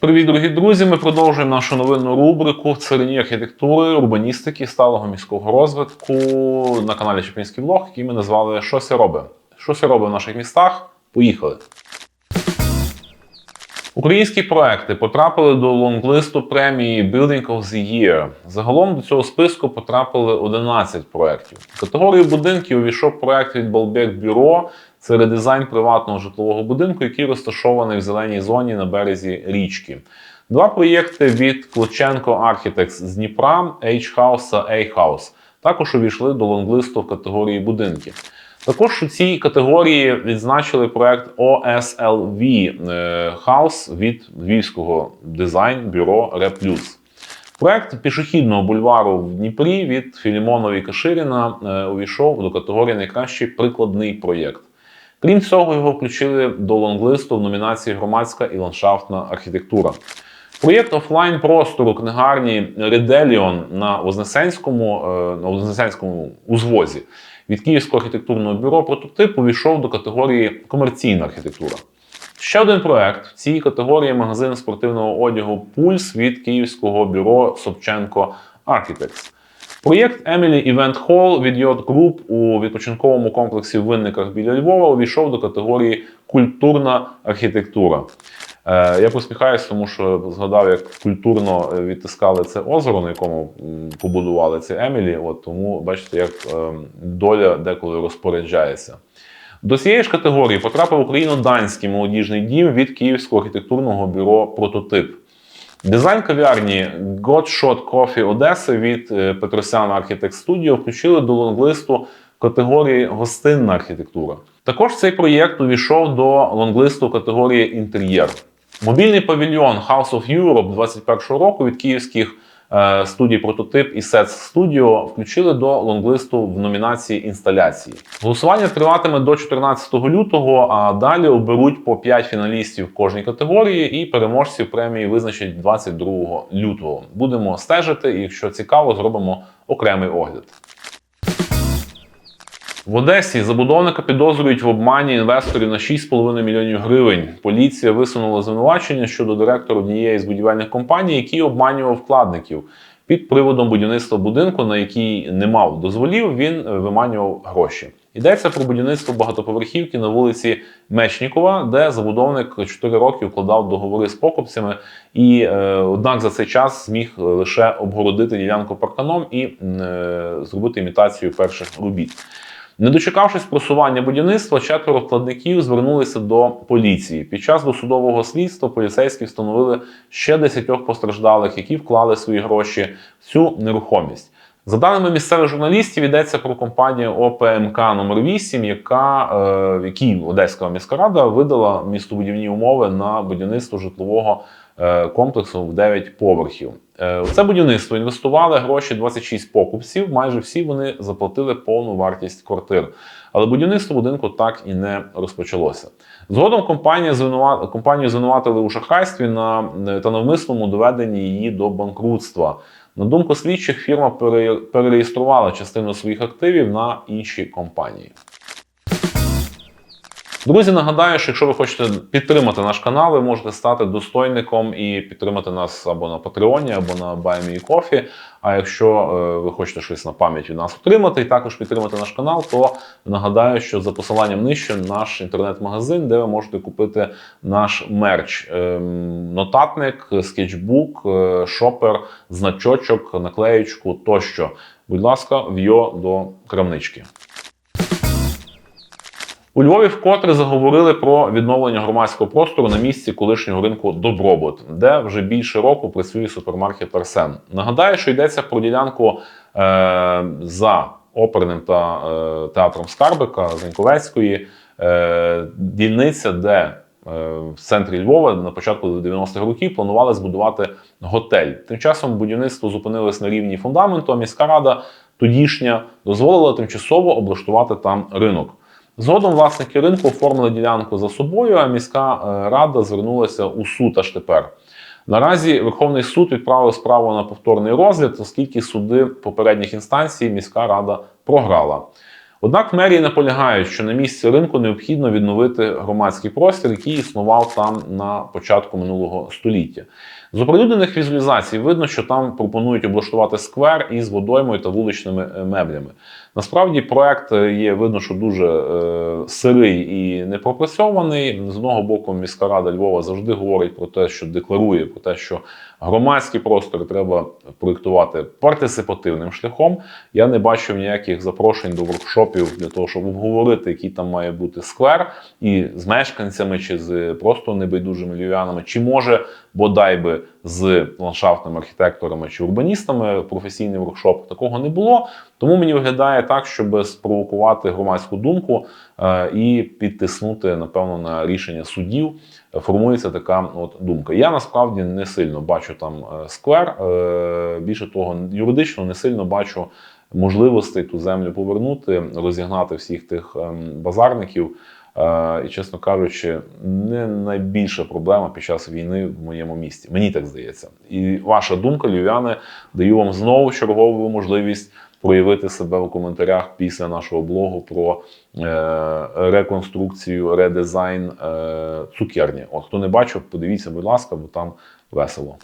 Привіт, дорогі друзі! Ми продовжуємо нашу новинну рубрику в царині архітектури, урбаністики, сталого міського розвитку на каналі Чепінський блог, який ми назвали Що ся робить? Що ся робить в наших містах? Поїхали! Українські проекти потрапили до лонглисту премії Building of the Year. Загалом до цього списку потрапили 11 проєктів. В категорію будинків увійшов проект від Balbec Bureau. Це редизайн приватного житлового будинку, який розташований в зеленій зоні на березі річки. Два проєкти від Клоченко Architects з Дніпра H-House та A-House також увійшли до лонглисту в категорії будинки. Також у цій категорії відзначили проект OSLV е, House від львівського дизайн бюро Реплюс. Проект пішохідного бульвару в Дніпрі від Філімонова і Каширіна е, увійшов до категорії найкращий прикладний проєкт. Крім цього, його включили до лонглисту в номінації Громадська і ландшафтна архітектура. Проєкт офлайн простору книгарні Ределіон на Вознесенському, е, на Вознесенському узвозі від Київського архітектурного бюро прототип увійшов до категорії комерційна архітектура. Ще один проект в цій категорії магазин спортивного одягу Пульс від Київського бюро Собченко Architects. Проєкт Emily Event Hall від Yacht Group у відпочинковому комплексі в Винниках біля Львова увійшов до категорії культурна архітектура. Е, Я посміхаюся, тому що згадав, як культурно відтискали це озеро, на якому побудували це Емілі. От тому бачите, як е, доля деколи розпоряджається. До цієї ж категорії потрапив україно-данський молодіжний дім від Київського архітектурного бюро Прототип. Дизайн кав'ярні God Shot Coffee Одеси від Петросяна Петросян Architect Studio включили до лонглисту категорії гостинна архітектура. Також цей проєкт увійшов до лонглисту категорії інтер'єр. Мобільний павільйон House of Europe 2021 року від київських е, студій Прототип і Sets Studio включили до лонглисту в номінації інсталяції. Голосування триватиме до 14 лютого, а далі оберуть по 5 фіналістів кожній категорії, і переможців премії визначать 22 лютого. Будемо стежити, і якщо цікаво, зробимо окремий огляд. В Одесі забудовника підозрюють в обмані інвесторів на 6,5 мільйонів гривень. Поліція висунула звинувачення щодо директора однієї з будівельних компаній, який обманював вкладників. Під приводом будівництва будинку, на який не мав дозволів, він виманював гроші. Йдеться про будівництво багатоповерхівки на вулиці Мечнікова, де забудовник 4 роки вкладав договори з покупцями, і е, однак за цей час зміг лише обгородити ділянку парканом і е, зробити імітацію перших робіт. Не дочекавшись просування будівництва, четверо вкладників звернулися до поліції. Під час досудового слідства поліцейські встановили ще десятьох постраждалих, які вклали свої гроші в цю нерухомість. За даними місцевих журналістів, йдеться про компанію ОПМК номер 8 яка е, якій Одеська міська рада видала містобудівні умови на будівництво житлового е, комплексу в 9 поверхів. Е, У це будівництво інвестували гроші 26 покупців. Майже всі вони заплатили повну вартість квартир. Але будівництво будинку так і не розпочалося. Згодом компанія звинува... компанію звинуватили у шахрайстві на та навмисному доведенні її до банкрутства. На думку слідчих, фірма пере- перереєструвала частину своїх активів на інші компанії. Друзі, нагадаю, що якщо ви хочете підтримати наш канал, ви можете стати достойником і підтримати нас або на Патреоні, або на BuyMeCoffee. А якщо е, ви хочете щось на пам'ять від нас отримати і також підтримати наш канал, то нагадаю, що за посиланням нижче наш інтернет-магазин, де ви можете купити наш мерч: Ем, нотатник, скетчбук, е, шопер, значочок, наклеєчку тощо. Будь ласка, в'йо до крамнички. У Львові вкотре заговорили про відновлення громадського простору на місці колишнього ринку Добробут, де вже більше року працює супермаркет Арсен. Нагадаю, що йдеться про ділянку е, за оперним та е, театром Скарбика Зеньковецької, е, дільниця, де е, в центрі Львова на початку 90-х років планували збудувати готель. Тим часом будівництво зупинилось на рівні фундаменту, а міська рада тодішня дозволила тимчасово облаштувати там ринок. Згодом власники ринку оформили ділянку за собою, а міська е, рада звернулася у суд аж тепер. Наразі Верховний суд відправив справу на повторний розгляд, оскільки суди попередніх інстанцій міська рада програла. Однак мерії наполягають, що на місці ринку необхідно відновити громадський простір, який існував там на початку минулого століття. З оприлюднених візуалізацій видно, що там пропонують облаштувати сквер із водоймою та вуличними е, меблями. Насправді, проект є видно, що дуже е, сирий і непропрацьований. З одного боку, міська рада Львова завжди говорить про те, що декларує про те, що громадські простори треба проєктувати партисипативним шляхом. Я не бачив ніяких запрошень до воркшопів для того, щоб обговорити, який там має бути сквер, і з мешканцями, чи з просто небайдужими львів'янами, чи може бодай би з ландшафтними архітекторами чи урбаністами професійний воркшоп. Такого не було. Тому мені виглядає так, щоб спровокувати громадську думку е, і підтиснути, напевно, на рішення суддів. Формується така от думка. Я насправді не сильно бачу там е, сквер. Е, Більше того, юридично не сильно бачу можливостей ту землю повернути, розігнати всіх тих ем, базарників. І, чесно кажучи, не найбільша проблема під час війни в моєму місті. Мені так здається. І ваша думка, львів'яни, даю вам знову чергову можливість проявити себе у коментарях після нашого блогу про е, реконструкцію, редизайн е, цукерні. От хто не бачив, подивіться, будь ласка, бо там весело.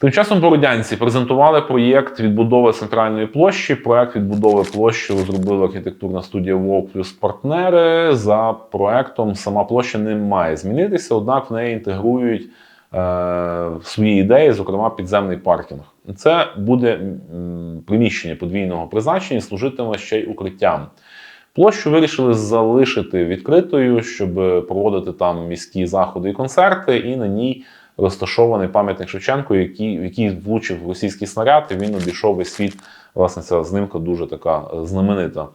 Тим часом бородянці презентували проєкт відбудови центральної площі. Проєкт відбудови площі розробила архітектурна студія Вовк плюс партнери. За проектом сама площа не має змінитися, однак в неї інтегрують е, свої ідеї, зокрема підземний паркінг. Це буде приміщення подвійного призначення, служитиме ще й укриттям. Площу вирішили залишити відкритою, щоб проводити там міські заходи і концерти, і на ній розташований пам'ятник Шевченку, який, в який влучив російський снаряд, і він обійшов весь світ. Власне, ця знимка дуже така знаменита.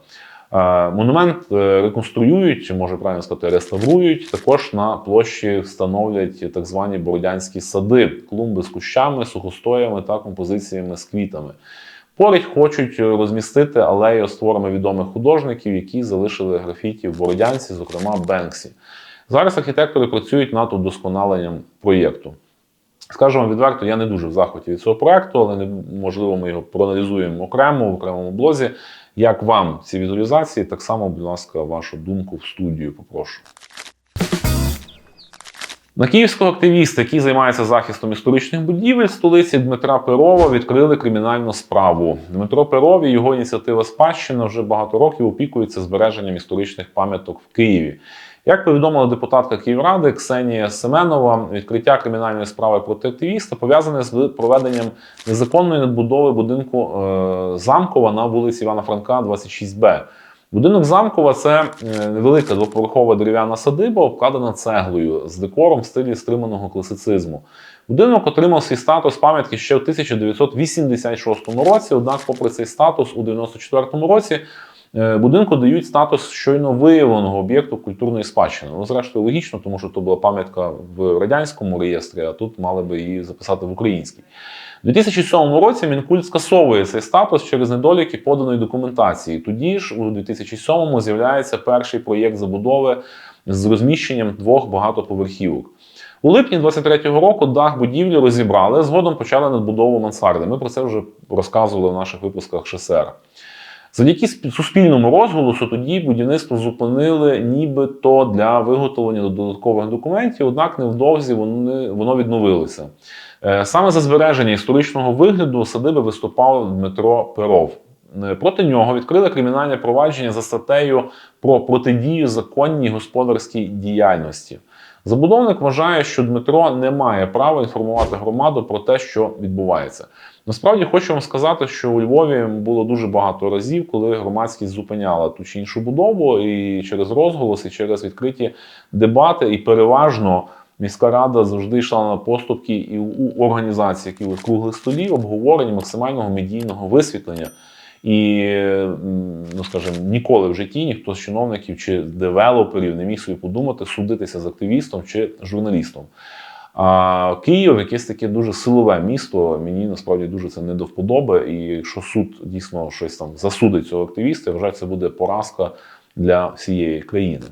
Е, Монумент е, реконструюють, може правильно сказати, реставрують. Також на площі встановлять так звані бородянські сади, клумби з кущами, сухостоями та композиціями з квітами. Поряд хочуть розмістити алею з творами відомих художників, які залишили графіті в Бородянці, зокрема Бенксі. Зараз архітектори працюють над удосконаленням проєкту. Скажу вам відверто, я не дуже в захваті від цього проекту, але можливо ми його проаналізуємо окремо в окремому блозі. Як вам ці візуалізації? Так само, будь ласка, вашу думку в студію попрошу. На київського активіста, який займається захистом історичних будівель столиці Дмитра Перова, відкрили кримінальну справу. Дмитро Перов і його ініціатива спадщина вже багато років опікується збереженням історичних пам'яток в Києві. Як повідомила депутатка Київради Ксенія Семенова, відкриття кримінальної справи проти активіста пов'язане з проведенням незаконної надбудови будинку е, Замкова на вулиці Івана Франка, 26Б. Будинок Замкова це е, невелика двоповерхова дерев'яна садиба, обкладена цеглою з декором в стилі стриманого класицизму. Будинок отримав свій статус пам'ятки ще в 1986 році. Однак, попри цей статус, у 1994 році будинку дають статус щойно виявленого об'єкту культурної спадщини. Ну, зрештою, логічно, тому що то була пам'ятка в радянському реєстрі, а тут мали би її записати в українській. У 2007 році Мінкульт скасовує цей статус через недоліки поданої документації. Тоді ж, у 2007-му, з'являється перший проєкт забудови з розміщенням двох багатоповерхівок. У липні 23-го року дах будівлі розібрали, згодом почали надбудову мансарди. Ми про це вже розказували в наших випусках ШСР. Завдяки суспільному розголосу тоді будівництво зупинили нібито для виготовлення додаткових документів, однак невдовзі вони, воно відновилося. Е, Саме за збереження історичного вигляду садиби виступав Дмитро Перов. Е, Проти нього відкрили кримінальне провадження за статтею про протидію законній господарській діяльності. Забудовник вважає, що Дмитро не має права інформувати громаду про те, що відбувається. Насправді хочу вам сказати, що у Львові було дуже багато разів, коли громадськість зупиняла ту чи іншу будову, і через розголос, і через відкриті дебати, і переважно. Міська рада завжди йшла на поступки і у організацій, які у круглих столів, обговорень максимального медійного висвітлення. І, ну скажімо, ніколи в житті ніхто з чиновників чи девелоперів не міг собі подумати судитися з активістом чи журналістом. А Київ якесь таке дуже силове місто. Мені насправді дуже це не до вподоби. І якщо суд дійсно щось там засудить цього активіста, я вважаю, це буде поразка для всієї країни.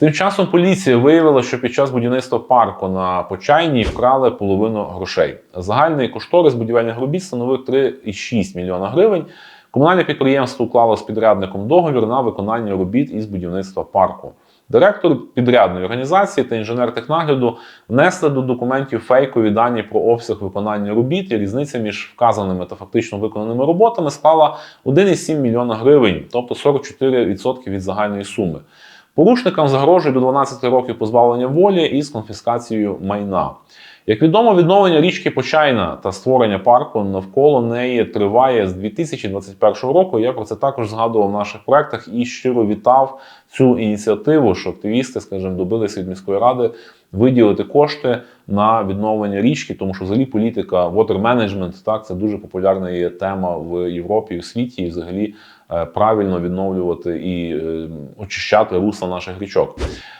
Тим часом поліція виявила, що під час будівництва парку на Почайній вкрали половину грошей. Загальний кошторис будівельних робіт становив 3,6 мільйона гривень. Комунальне підприємство уклало з підрядником договір на виконання робіт із будівництва парку. Директор підрядної організації та інженер технагляду внесли до документів фейкові дані про обсяг виконання робіт, і різниця між вказаними та фактично виконаними роботами склала 1,7 мільйона гривень, тобто 44% від загальної суми. Порушникам загрожує до 12 років позбавлення волі із конфіскацією майна. Як відомо, відновлення річки Почайна та створення парку навколо неї триває з 2021 року. Я про це також згадував в наших проектах і щиро вітав цю ініціативу, що активісти, скажімо, добилися від міської ради виділити кошти на відновлення річки, тому що взагалі політика water management, так це дуже популярна є тема в Європі і в світі, і взагалі е, правильно відновлювати і е, очищати русла наших річок.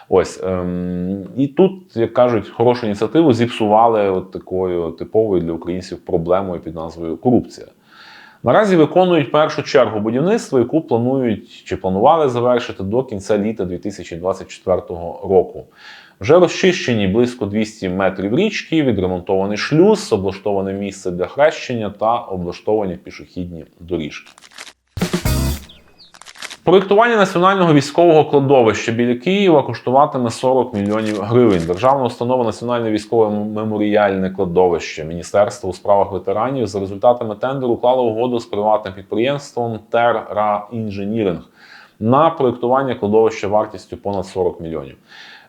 Ось ем, і тут, як кажуть, хорошу ініціативу зіпсували от такою типовою для українців проблемою під назвою корупція. Наразі виконують першу чергу будівництва, яку планують чи планували завершити до кінця літа 2024 року. Вже розчищені близько 200 метрів річки, відремонтований шлюз, облаштоване місце для хрещення та облаштовані пішохідні доріжки. Проєктування національного військового кладовища біля Києва коштуватиме 40 мільйонів гривень. Державна установа Національне військове меморіальне кладовище Міністерство у справах ветеранів за результатами тендеру уклало угоду з приватним підприємством Терра Інженіринг на проєктування кладовища вартістю понад 40 мільйонів.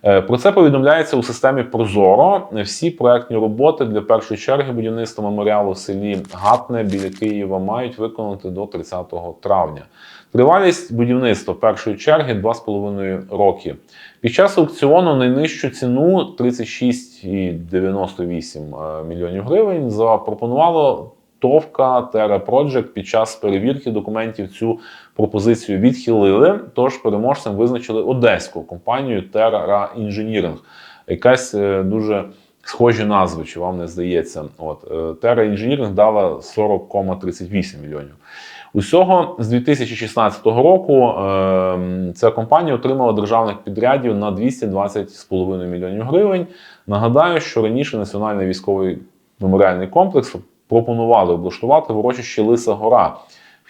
Е, Про це повідомляється у системі Прозоро. Всі проектні роботи для першої черги будівництва меморіалу в селі Гатне біля Києва мають виконати до 30 травня. Тривалість будівництва першої черги 2,5 роки. Під час аукціону найнижчу ціну 36,98 е, мільйонів гривень запропонувало Товка Terra Project під час перевірки документів цю пропозицію відхилили. Тож переможцем визначили одеську компанію Terra Engineering. Якась е, дуже схожі назви, чи вам не здається. От е, Terra Engineering дала 40,38 мільйонів. Усього з 2016 року е, ця компанія отримала державних підрядів на 220,5 мільйонів гривень. Нагадаю, що раніше Національний військовий меморіальний комплекс пропонували облаштувати в урочищі Лиса Гора.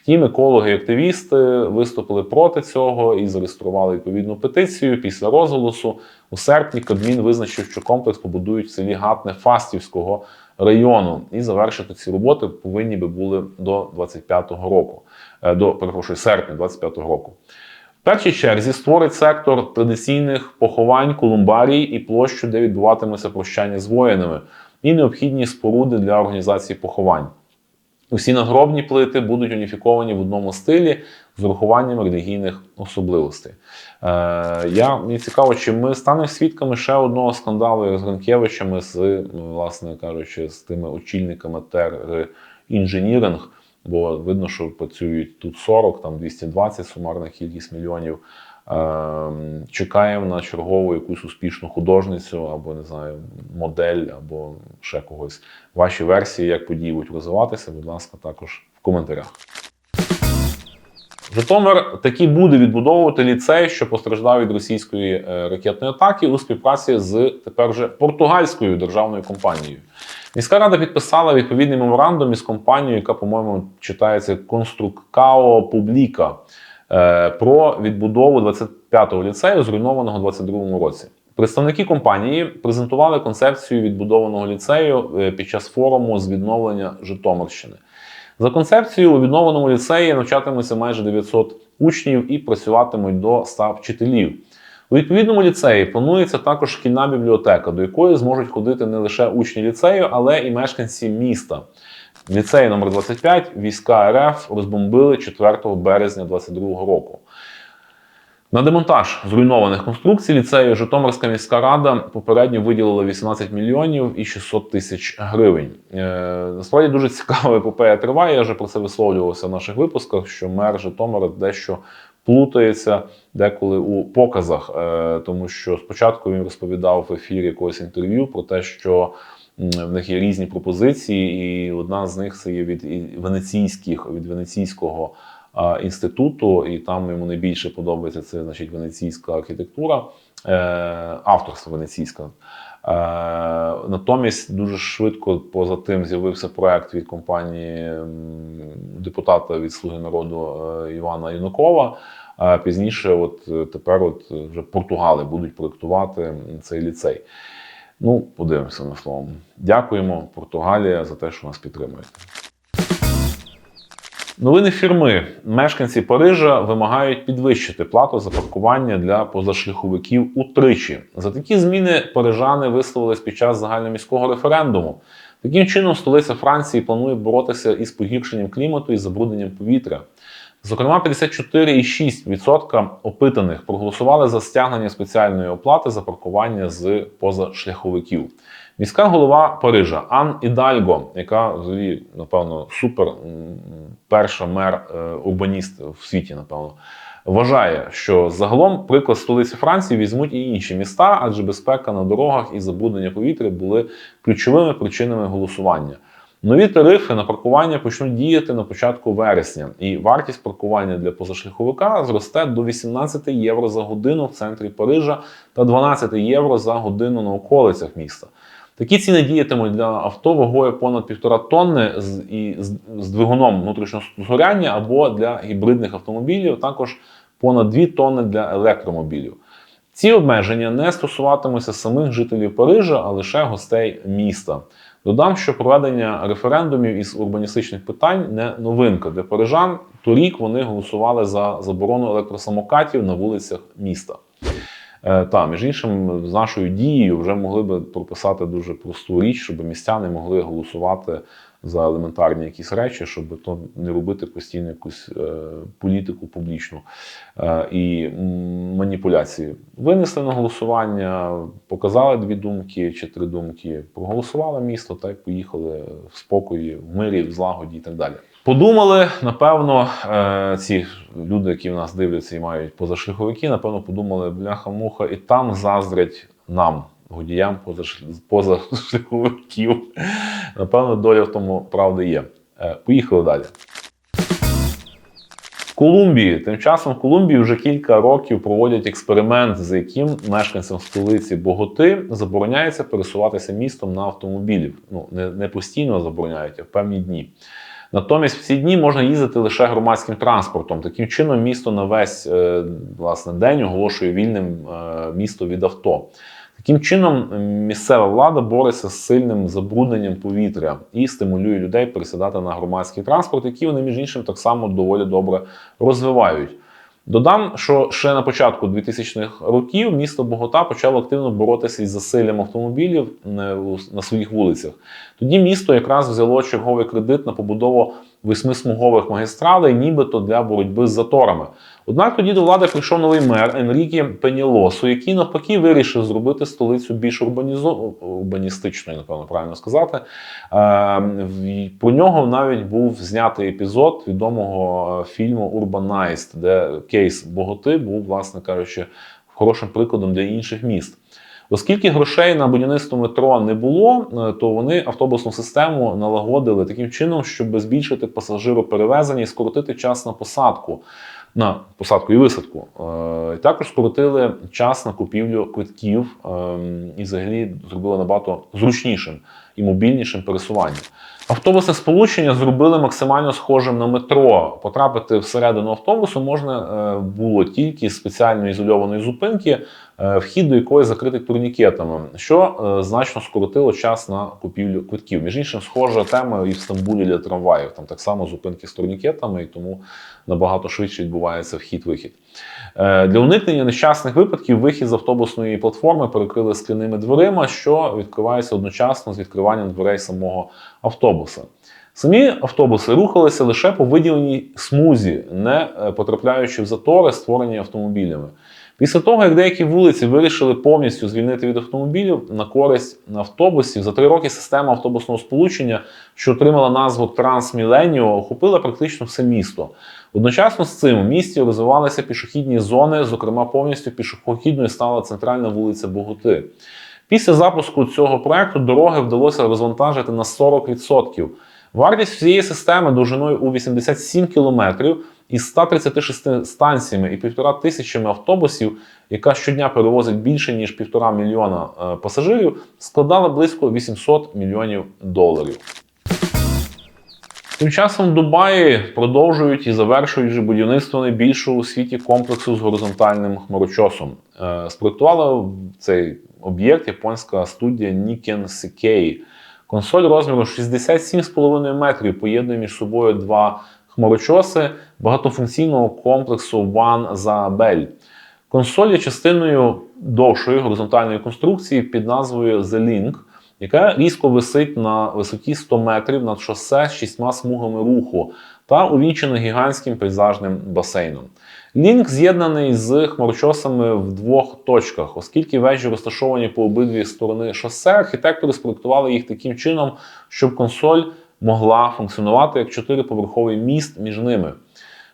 Втім, екологи і активісти виступили проти цього і зареєстрували відповідну петицію. Після розголосу у серпні Кабмін визначив, що комплекс побудують в селі Гатне Фастівського району, і завершити ці роботи повинні би були до 25-го року, е, до перепрошую, серпня 25-го року. В першій черзі створить сектор традиційних поховань, колумбарій і площу, де відбуватиметься прощання з воїнами, і необхідні споруди для організації поховань. Усі надгробні плити будуть уніфіковані в одному стилі з урахуванням релігійних особливостей. Е, я, Мені цікаво, чи ми станемо свідками ще одного скандалу з Гринкевичами, з, власне кажучи, з тими очільниками ТЕР інженіринг, бо видно, що працюють тут 40, там 220 сумарна кількість мільйонів. Ем, Чекаємо на чергову якусь успішну художницю або не знаю, модель, або ще когось. Ваші версії, як події будуть розвиватися, будь ласка, також в коментарях. Житомир таки буде відбудовувати ліцей, що постраждав від російської е, ракетної атаки у співпраці з тепер вже португальською державною компанією. Міська рада підписала відповідний меморандум із компанією, яка, по-моєму, читається Конструккао Публіка про відбудову 25-го ліцею, зруйнованого у 22-му році. Представники компанії презентували концепцію відбудованого ліцею е, під час форуму з відновлення Житомирщини. За концепцією, у відновленому ліцеї навчатимуться майже 900 учнів і працюватимуть до 100 вчителів. У відповідному ліцеї планується також шкільна бібліотека, до якої зможуть ходити не лише учні ліцею, але і мешканці міста. Ліцей номер 25 війська РФ розбомбили 4 березня 2022 року. На демонтаж зруйнованих конструкцій ліцею Житомирська міська рада попередньо виділила 18 мільйонів і 600 тисяч гривень. Е, насправді дуже цікава епопея триває. Я вже про це висловлювався в наших випусках, що мер Житомира дещо плутається деколи у показах, е, тому що спочатку він розповідав в ефірі якогось інтерв'ю про те, що в них є різні пропозиції, і одна з них це є від венеційських від венеційського інституту, і там йому найбільше подобається це значить венеційська архітектура, е, авторство венеційська. Е, Натомість дуже швидко поза тим з'явився проект від компанії депутата від Слуги народу е, Івана Янукова. А пізніше, от тепер, от вже Португали будуть проектувати цей ліцей. Ну, подивимося на словом. Дякуємо, Португалія, за те, що нас підтримуєте. Новини фірми. Мешканці Парижа вимагають підвищити плату за паркування для позашляховиків утричі. За такі зміни парижани висловились під час загальноміського референдуму. Таким чином, столиця Франції планує боротися із погіршенням клімату і забрудненням повітря. Зокрема, 54,6% опитаних проголосували за стягнення спеціальної оплати за паркування з позашляховиків. Міська голова Парижа Ан Ідальго, яка взагалі, напевно, супер перша мер е, урбаніст в світі, напевно, вважає, що загалом приклад столиці Франції візьмуть і інші міста, адже безпека на дорогах і забруднення повітря були ключовими причинами голосування. Нові тарифи на паркування почнуть діяти на початку вересня, і вартість паркування для позашляховика зросте до 18 євро за годину в центрі Парижа та 12 євро за годину на околицях міста. Такі ціни діятимуть для авто вагою понад півтора тонни з, і з, двигуном внутрішнього згоряння або для гібридних автомобілів, також понад 2 тонни для електромобілів. Ці обмеження не стосуватимуться самих жителів Парижа, а лише гостей міста. Додам, що проведення референдумів із урбаністичних питань не новинка для парижан. Торік вони голосували за заборону електросамокатів на вулицях міста. Е, Та, між іншим, з нашою дією вже могли би прописати дуже просту річ, щоб містяни могли голосувати за елементарні якісь речі, щоб то не робити постійно якусь е, політику публічну е, і маніпуляції. Винесли на голосування, показали дві думки чи три думки, проголосувало місто та й поїхали в спокої, в мирі, в злагоді і так далі. Подумали, напевно, е, ці люди, які в нас дивляться і мають позашляховики, напевно, подумали, бляха-муха, і там заздрять нам, позаш- позашляховиків. Напевно, доля в тому правди є. Е, Поїхали далі. В Колумбії. Тим часом в Колумбії вже кілька років проводять експеримент, за яким мешканцям столиці Боготи забороняється пересуватися містом на автомобілі. Ну, не, не постійно забороняють, а в певні дні. Натомість в ці дні можна їздити лише громадським транспортом. Таким чином, місто на весь е, власне день оголошує вільним е, місто від авто. Таким чином, місцева влада бореться з сильним забрудненням повітря і стимулює людей пересідати на громадський транспорт, який вони, між іншим, так само доволі добре розвивають. Додам, що ще на початку 2000-х років місто Богота почало активно боротися із засиллям автомобілів е, на своїх вулицях. Тоді місто якраз взяло черговий кредит на побудову восьмисмугових магістралей, нібито для боротьби з заторами. Однак тоді до влади прийшов новий мер Енрікі Пенілосу, який навпаки вирішив зробити столицю більш урбанізо... урбаністичною, напевно, правильно сказати. Е, Про нього навіть був знятий епізод відомого е, фільму Urbanized, де кейс Боготи був, власне кажучи, хорошим прикладом для інших міст. Оскільки грошей на будівництво метро не було, е, то вони автобусну систему налагодили таким чином, щоб збільшити пасажироперевезення і скоротити час на посадку. На посадку і висадку. Е, також скоротили час на купівлю квитків е, і взагалі зробили набагато зручнішим і мобільнішим пересування. Автобусне сполучення зробили максимально схожим на метро. Потрапити всередину автобусу можна е, було тільки з спеціально ізольованої зупинки, е, вхід до якої закритий турнікетами, що е, значно скоротило час на купівлю квитків. Між іншим, схожа тема і в Стамбулі для трамваїв. Там так само зупинки з турнікетами, і тому набагато швидше відбувається вхід-вихід. Е, Для уникнення нещасних випадків вихід з автобусної платформи перекрили скляними дверима, що відкривається одночасно з відкриванням дверей самого автобуса. Самі автобуси рухалися лише по виділеній смузі, не е, потрапляючи в затори, створені автомобілями. Після того, як деякі вулиці вирішили повністю звільнити від автомобілів на користь автобусів, за три роки система автобусного сполучення, що отримала назву Трансміленіо, охопила практично все місто. Одночасно з цим у місті розвивалися пішохідні зони, зокрема, повністю пішохідною стала центральна вулиця Боготи. Після запуску цього проекту дороги вдалося розвантажити на 40%. Вартість всієї системи довжиною у 87 кілометрів із 136 станціями і півтора тисячами автобусів, яка щодня перевозить більше ніж півтора мільйона е, пасажирів, складала близько 800 мільйонів доларів. Тим часом Дубаї продовжують і завершують будівництво найбільшого у світі комплексу з горизонтальним хмарочосом. Е, Спроектувала цей об'єкт японська студія Niken Seikei. Консоль розміру 67,5 метрів поєднує між собою два хмарочоси багатофункційного комплексу One Zabel. Консоль є частиною довшої горизонтальної конструкції під назвою The Link, яка різко висить на висоті 100 метрів над шосе з шістьма смугами руху та увінчена гігантським пейзажним басейном. Лінк з'єднаний з хмарочосами в двох точках, оскільки вежі розташовані по обидві сторони шосе, архітектори спроектували їх таким чином, щоб консоль могла функціонувати як чотириповерховий міст між ними.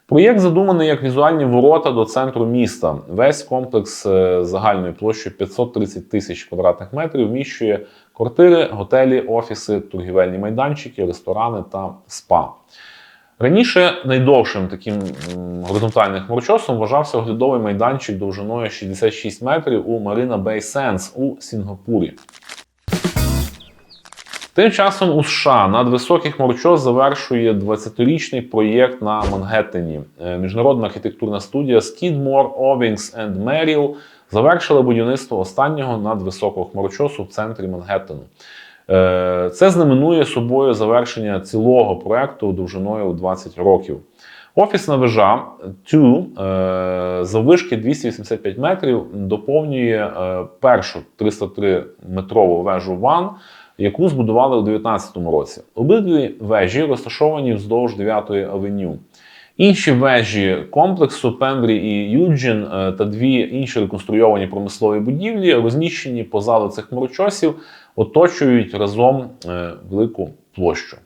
Проєкт задуманий як візуальні ворота до центру міста. Весь комплекс е, загальною площею 530 тисяч квадратних метрів вміщує квартири, готелі, офіси, торгівельні майданчики, ресторани та спа. Раніше найдовшим таким горизонтальним хмарочосом вважався оглядовий майданчик довжиною 66 метрів у Marina Bay Sands у Сінгапурі. Тим часом у США надвисокий хмарочос завершує 20-річний проєкт на Мангеттені. Е, Міжнародна архітектурна студія Skidmore, Owings and Merrill завершила будівництво останнього надвисокого хмарочосу в центрі Мангеттену. Е, Це знаменує собою завершення цілого проекту довжиною у 20 років. Офісна вежа Two е, заввишки 285 метрів доповнює першу 303-метрову вежу One, яку збудували у 2019 році. Обидві вежі розташовані вздовж 9-ї авеню. Інші вежі комплексу Пембрі і Юджин е, та дві інші реконструйовані промислові будівлі, розміщені позаду цих хмарочосів, оточують разом е, велику площу.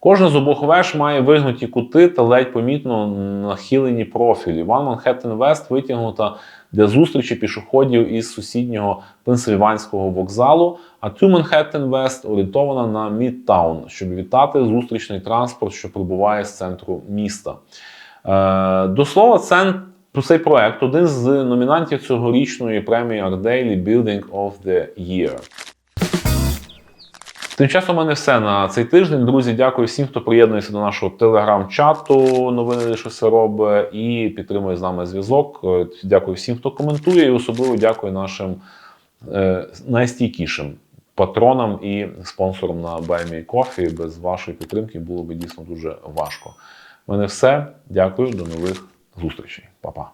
Кожна з обох веж має вигнуті кути та ледь помітно нахилені профілі. One Manhattan West витягнута для зустрічі пішоходів із сусіднього Пенсильванського вокзалу, а Two Вест орієнтована на Мідтаун, щоб вітати зустрічний транспорт, що прибуває з центру міста. Е, До слова, це цей проект один з номінантів цьогорічної премії Art Daily Building of the Year. Тим часом у мене все на цей тиждень. Друзі, дякую всім, хто приєднується до нашого телеграм-чату. Новини що все робить, і підтримує з нами зв'язок. Е, Дякую всім, хто коментує, і особливо дякую нашим е, найстійкішим патронам і спонсорам на Me Coffee. Без вашої підтримки було б дійсно дуже важко. У мене все. Дякую, до нових зустрічей. Па-па.